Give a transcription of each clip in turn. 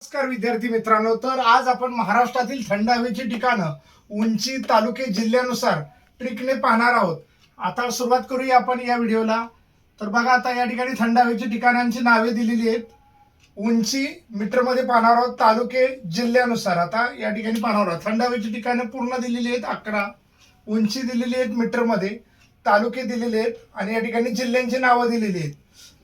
नमस्कार विद्यार्थी मित्रांनो तर आज आपण महाराष्ट्रातील थंड हवेची ठिकाणं उंची तालुके जिल्ह्यानुसार ट्रिकने पाहणार आहोत. आता सुरुवात करूया आपण या व्हिडिओला. तर बघा आता या ठिकाणी थंड हवेची ठिकाणांची नावे दिलेली आहेत. उंची मीटरमध्ये पाहणार आहोत तालुके जिल्ह्यानुसार. आता या ठिकाणी पाहणार आहोत. थंड हवेची ठिकाणं पूर्ण दिलेली आहेत अकरा. उंची दिलेली आहेत मीटरमध्ये तालुके दिलेले आहेत आणि या ठिकाणी जिल्ह्यांची नावं दिलेली आहेत.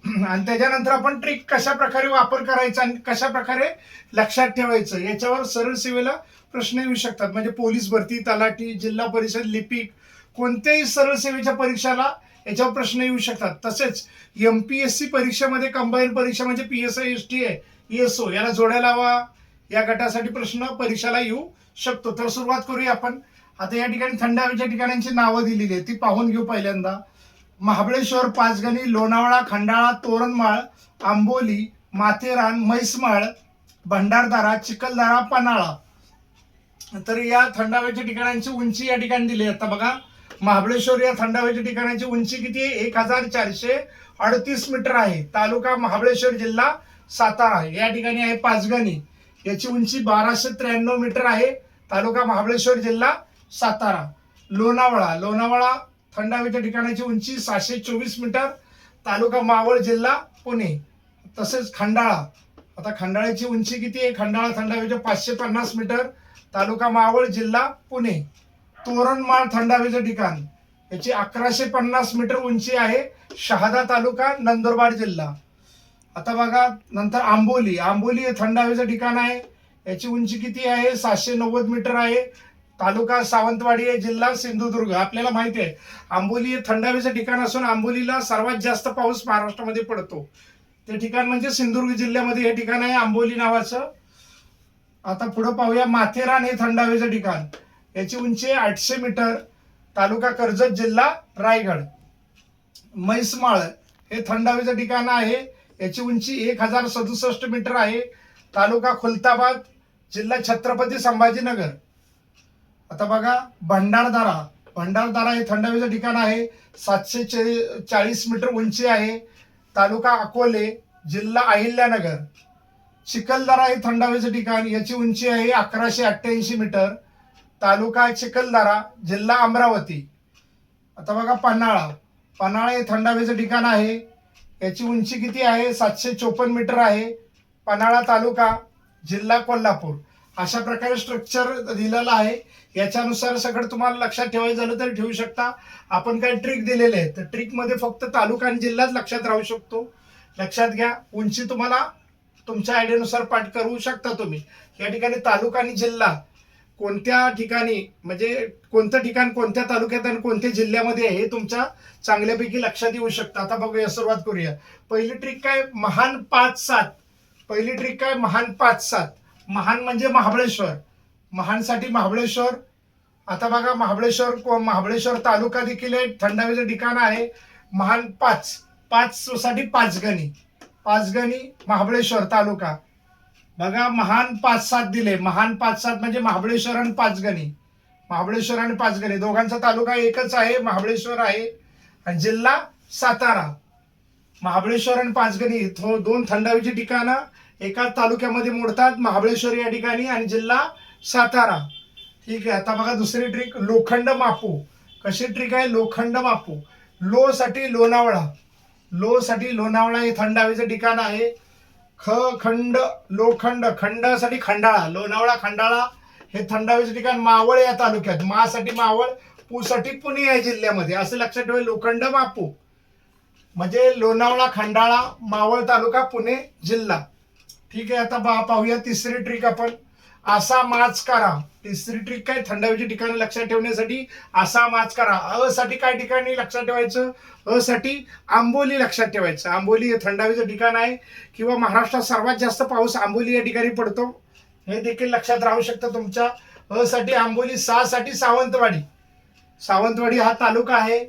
आणि त्याच्यानंतर आपण ट्रिक कशा प्रकारे वापर करायचा आणि कशा प्रकारे लक्षात ठेवायचं याच्यावर सरळ सेवेला प्रश्न येऊ शकतात. म्हणजे पोलीस भरती तलाठी जिल्हा परिषद लिपिक कोणत्याही सरळ सेवेच्या परीक्षाला याच्यावर प्रश्न येऊ शकतात. तसेच एम पी एस सी परीक्षेमध्ये कंबाईन परीक्षा म्हणजे P S I S T आहे एस ओ याला जोड्या हवा या गटासाठी प्रश्न परीक्षेला येऊ शकतो. तर सुरुवात करूया आपण. आता या ठिकाणी थंड हवेच्या ठिकाणांची नावं दिलेली आहेत. ती पाहून घेऊ पहिल्यांदा. महाबळेश्वर पाचगणी लोणावळा खंडाळा तोरणमाळ आंबोली माथेरान म्हैसमाळ भंडारदारा चिखलदरा पन्हाळा. तर या थंड हवेच्या ठिकाणांची उंची या ठिकाणी दिली आता बघा महाबळेश्वर या थंड हवेच्या ठिकाणांची उंची किती आहे? एक हजार चारशे अडतीस मीटर आहे. तालुका महाबळेश्वर जिल्हा सातारा. या ठिकाणी आहे पाचगणी. याची उंची बाराशे त्र्याण्णव मीटर आहे. तालुका महाबळेश्वर जिल्हा सातारा. लोणावळा. लोणावळा थंड हवेच्या ठिकाणाची उंची सहाशे चोवीस मीटर तालुका मावळ जिल्हा पुणे तसेच खंडाळा. आता खंडाळ्याची उंची किती आहे? खंडाळा थंड हवेच्या पाचशे पन्नास मीटर तालुका मावळ जिल्हा पुणे. तोरणमाळ थंड हवेचं ठिकाण. याची अकराशे पन्नास मीटर उंची आहे शहादा तालुका नंदुरबार जिल्हा. आता बघा नंतर आंबोली. आंबोली हे थंड हवेचं ठिकाण आहे. याची उंची किती आहे? सातशे नव्वद मीटर आहे. तालुका सावंतवाडी आहे जिल्हा सिंधुदुर्ग. आपल्याला माहिती आहे आंबोली हे थंड हवेचं ठिकाण असून आंबोलीला सर्वात जास्त पाऊस महाराष्ट्रामध्ये पडतो. ते ठिकाण म्हणजे सिंधुदुर्ग जिल्ह्यामध्ये हे ठिकाण आहे आंबोली नावाचं. आता पुढं पाहूया माथेरान हे थंड हवेचं ठिकाण. याची उंची आहे आठशे मीटर. तालुका कर्जत जिल्हा रायगड. म्हैसमाळ हे थंड हवेचं ठिकाण आहे. याची उंची एक हजार सदुसष्ट मीटर आहे. तालुका खुलताबाद जिल्हा छत्रपती संभाजीनगर. आता बघा भंडारदारा. भंडारदारा हे थंड हवेचं ठिकाण आहे. सातशे चे- चाळीस मीटर उंची आहे. तालुका अकोले जिल्हा अहिल्यानगर. चिखलदरा हे थंड हवेचं ठिकाण. याची उंची आहे अकराशे अठ्ठ्याऐंशी मीटर. तालुका चिखलदरा जिल्हा अमरावती. आता बघा पन्हाळा. पन्हाळा हे थंड हवेचं ठिकाण आहे. याची उंची किती आहे? सातशे चोपन्न मीटर आहे. पन्हाळा तालुका जिल्हा कोल्हापूर. अशा प्रकारे स्ट्रक्चर दिलेलं आहे. याच्यानुसार सगळं तुम्हाला लक्षात ठेवायचं झालं तर ठेवू शकता. आपण काय ट्रिक दिलेले आहे तर ट्रिकमध्ये फक्त तालुका आणि जिल्हाच लक्षात राहू शकतो. लक्षात घ्या. उंची तुम्हाला तुमच्या आयडियानुसार पाठ करू शकता तुम्ही. या ठिकाणी तालुका आणि जिल्हा कोणत्या ठिकाणी म्हणजे कोणतं ठिकाण कोणत्या तालुक्यात आणि कोणत्या जिल्ह्यामध्ये आहे हे तुमच्या चांगल्यापैकी लक्षात येऊ शकतं. आता बघूया सुरुवात करूया. पहिली ट्रिक काय? महान पाच सात. पहिली ट्रिक काय? महान पाच सात. महान म्हणजे महाबळेश्वर. महानसाठी महाबळेश्वर. आता बघा महाबळेश्वर को- महाबळेश्वर तालुका देखील आहे. थंड हवेचं ठिकाण आहे. महान पाच पाचसाठी पाचगणी पाचगणी महाबळेश्वर तालुका. बघा महान पाच सात दिले. महान पाच सात म्हणजे महाबळेश्वर आणि पाचगणी महाबळेश्वर आणि पाचगणी दोघांचा तालुका एकच आहे. महाबळेश्वर आहे. आणि जिल्हा सातारा. महाबळेश्वर आणि पाचगणी थो- दोन थंडावीची ठिकाणं एका तालुक्यामध्ये मोडतात महाबळेश्वर या ठिकाणी आणि जिल्हा सातारा. ठीक आहे आता बघा दुसरी ट्रिक लोखंड मापू. कशी ट्रिक आहे? लोखंड मापू. लो साठी लोणावळा. लो साठी लोणावळा हे थंड हवेचं ठिकाण आहे. ख खंड लोखंड. खंडासाठी खंडाळा. लोणावळा खंडाळा हे थंड हवेचं ठिकाण मावळ या तालुक्यात. मासाठी मावळ पूसाठी पुणे या जिल्ह्यामध्ये. असं लक्षात ठेवा लोखंड मापू. म्हणजे लोणावळा खंडाळा मावळ तालुका पुणे जिल्हा. ठीक आहे आता बा पाहूया तिसरी ट्रिक आपण. असा माच करा. तिसरी ट्रिक काय? थंड ठिकाणी लक्षात ठेवण्यासाठी असा माच करा. अ साठी काय ठिकाणी लक्षात ठेवायचं? अ साठी आंबोली लक्षात ठेवायचं. आंबोली हे थंडावीचं ठिकाण आहे. किंवा महाराष्ट्रात सर्वात जास्त पाऊस आंबोली या ठिकाणी पडतो. हे देखील लक्षात राहू शकतं तुमच्या. अ साठी आंबोली सा साठी सावंतवाडी. सावंतवाडी हा तालुका आहे.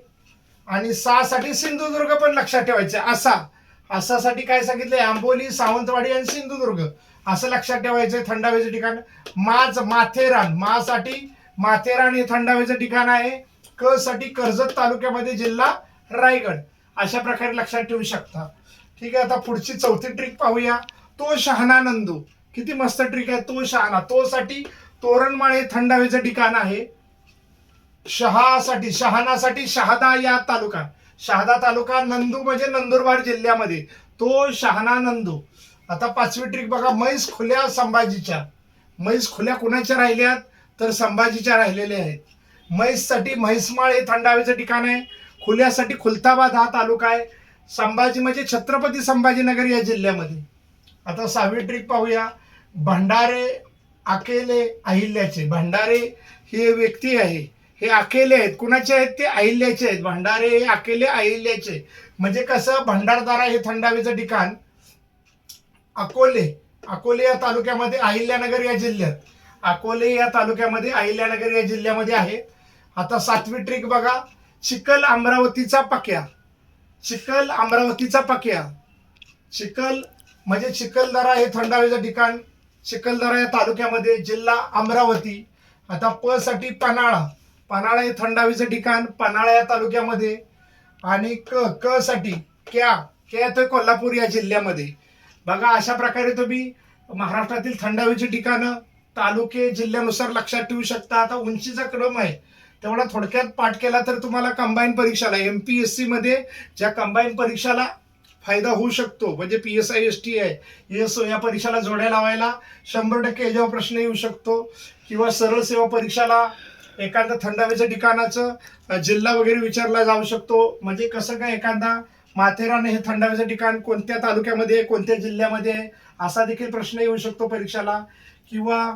आणि सा साठी सिंधुदुर्ग पण लक्षात ठेवायचं. असा. असासाठी काय सांगितलंय? आंबोली सावंतवाडी आणि सिंधुदुर्ग. असं लक्षात ठेवायचं थंड हवेचं ठिकाण. माच माथेरान. मा साठी माथेरान हे थंड हवेचं ठिकाण आहे. क साठी कर्जत तालुक्यामध्ये जिल्हा रायगड. अशा प्रकारे लक्षात ठेवू शकता. ठीक आहे आता पुढची चौथी ट्रिक पाहूया. तो शहाणा नंदू. किती मस्त ट्रिक आहे तो शहाणा. तो साठी तोरणमाळ हे थंड हवेचं ठिकाण आहे. शहासाठी शहाणासाठी शहादा या तालुका. शहादा तालुका नंदू म्हणजे नंदुरबार जिल्ह्यामध्ये. तो शहाणा नंदू. आता पाचवी ट्रिक बघा म्हैस खुल्या संभाजीच्या. म्हैस खुल्या कुणाच्या राहिल्यात? तर संभाजीच्या राहिलेल्या आहेत. म्हैससाठी म्हैसमाळ हे थंड हवेचं ठिकाण आहे. खुल्यासाठी खुलताबाद हा तालुका आहे. संभाजी म्हणजे छत्रपती संभाजीनगर या जिल्ह्यामध्ये. आता सहावी ट्रिक पाहूया. भंडारे अकेले अहिल्याचे. भंडारे हे व्यक्ती आहे. हे अकेले आहेत. कुणाचे आहेत ते अहिल्याचे आहेत. भंडारे हे अकेले अहिल्याचे म्हणजे कसं? भंडारदारा हे थंड हवेचं ठिकाण. अकोले. अकोले या तालुक्यामध्ये अहिल्यानगर या जिल्ह्यात. अकोले या तालुक्यामध्ये अहिल्यानगर या जिल्ह्यामध्ये आहे. आता सातवी ट्रिक बघा. चिखल अमरावतीचा पक्या. चिखल अमरावतीचा पक्या. चिखल म्हणजे चिखलदरा हे थंड हवेचं ठिकाण. चिखलदरा या तालुक्यामध्ये जिल्हा अमरावती. आता प साठी पन्हाळा. पन्हाळा हे थंड हवेचं ठिकाण पन्हाळा या तालुक्यामध्ये आणि क क साठी क्या क्या तर कोल्हापूर या जिल्ह्यामध्ये. बघा अशा प्रकारे तुम्ही महाराष्ट्रातील थंड हवेची ठिकाणं तालुके जिल्ह्यानुसार लक्षात ठेवू शकता. आता उंचीचा क्रम आहे. तेवढा थोडक्यात पाठ केला तर तुम्हाला कंबाईन परीक्षाला एम पी एस सीमध्ये ज्या कंबाईन परीक्षाला फायदा होऊ शकतो म्हणजे P S I S T आहे एस या परीक्षाला जोड्या लावायला शंभर टक्के याच्यावर प्रश्न येऊ शकतो. किंवा सरळ सेवा परीक्षाला एखादं थंड हवेचं ठिकाणाचं जिल्हा वगैरे विचारला जाऊ शकतो. म्हणजे कसं काय एखादा माथेरान हे थंड हवेचं ठिकाण कोणत्या तालुक्यामध्ये आहे कोणत्या जिल्ह्यामध्ये आहे असा देखील प्रश्न येऊ शकतो परीक्षाला. किंवा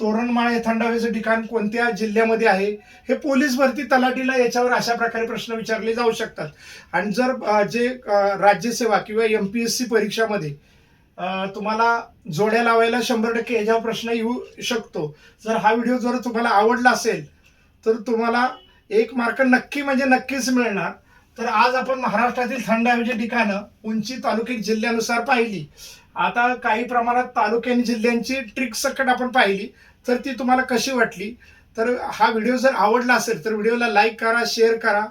तोरणमाळ हे थंड हवेचं ठिकाण कोणत्या जिल्ह्यामध्ये आहे हे पोलीस भरती तलाठीला याच्यावर अशा प्रकारे प्रश्न विचारले जाऊ शकतात. आणि जर जे राज्यसेवा किंवा एम पी एस सी परीक्षामध्ये तुम्हाला जोड्या लावायला शंभर टक्के याच्यावर प्रश्न येऊ शकतो. जर हा व्हिडिओ जर तुम्हाला आवडला असेल तर तुम्हाला एक मार्क नक्की म्हणजे नक्कीच मिळणार. तर आज आपण महाराष्ट्रातील थंड हवेची ठिकाणं उंची तालुकिक जिल्ह्यानुसार पाहिली. आता काही प्रमाणात तालुके आणि जिल्ह्यांची ट्रिक सकट आपण पाहिली. तर ती तुम्हाला कशी वाटली? तर हा व्हिडिओ जर आवडला असेल तर व्हिडिओला लाईक करा शेअर करा.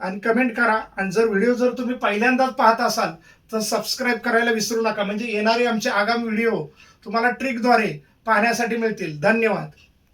आणि कमेंट करा. आणि जर व्हिडिओ जर तुम्ही पहिल्यांदाच पाहत असाल तर सबस्क्राईब करायला विसरू नका. म्हणजे येणारे आमचे आगामी व्हिडिओ तुम्हाला ट्रिकद्वारे पाहण्यासाठी मिळतील. धन्यवाद.